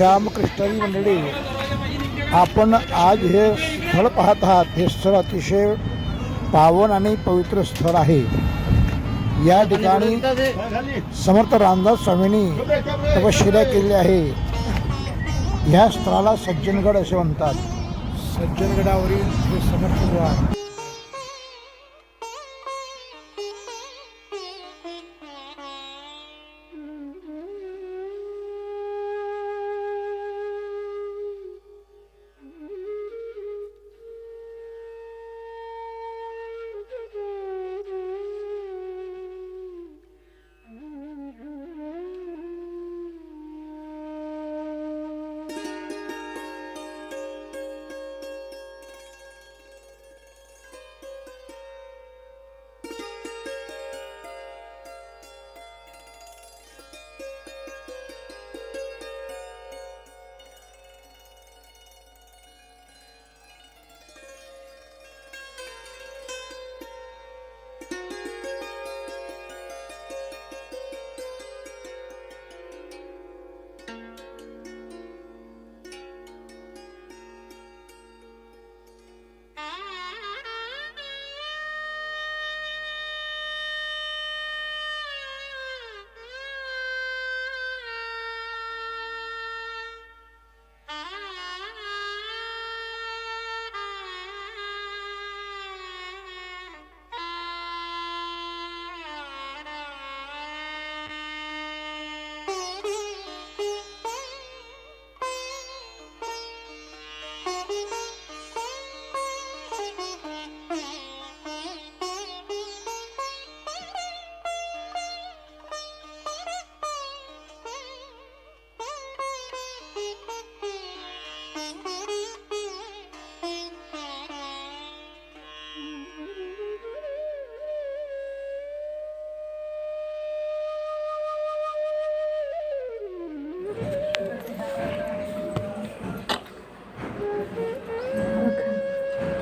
रामकृष्णाची मंडळी आपण आज हे स्थळ पाहत आहात. हे स्थळ अतिशय पावन आणि पवित्र स्थळ आहे. या ठिकाणी समर्थ रामदास स्वामींनी तपश्चर्या केली आहे. ह्या स्थळाला सज्जनगड असे म्हणतात. सज्जनगडावरील हे समर्थ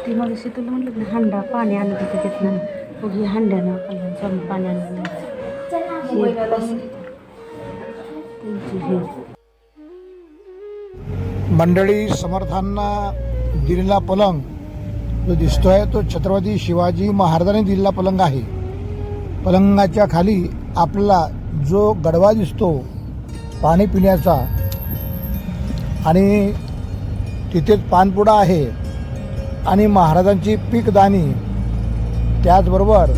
ती मग तुला म्हटलं ना हंडा पाणी आणत होतं तिथनं मग ही हांड्यानं कल्याण स्वामी पाणी आणलं मंडळी समर्थांना दिलेला पलंग जो दिसतोय तो छत्रपती शिवाजी महाराजांनी दिलेला पलंग आहे. पलंगाच्या खाली आपला जो गडवा दिसतो पाणी पिण्याचा आणि तिथेच पानपुडा आहे. आणि महाराजांची पीकदानी त्याचबरोबर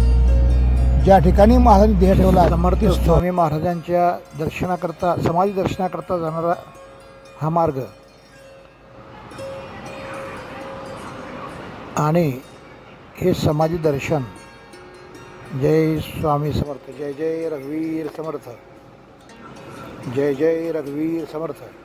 ज्या ठिकाणी महाराजांनी देह ठेवला समर्थ स्वामी महाराजांच्या दर्शनाकरता समाधी दर्शनाकरता जाणारा हा मार्ग. आणि हे समाधी दर्शन. जय स्वामी समर्थ. जय जय रघुवीर समर्थ. जय जय रघुवीर समर्थ.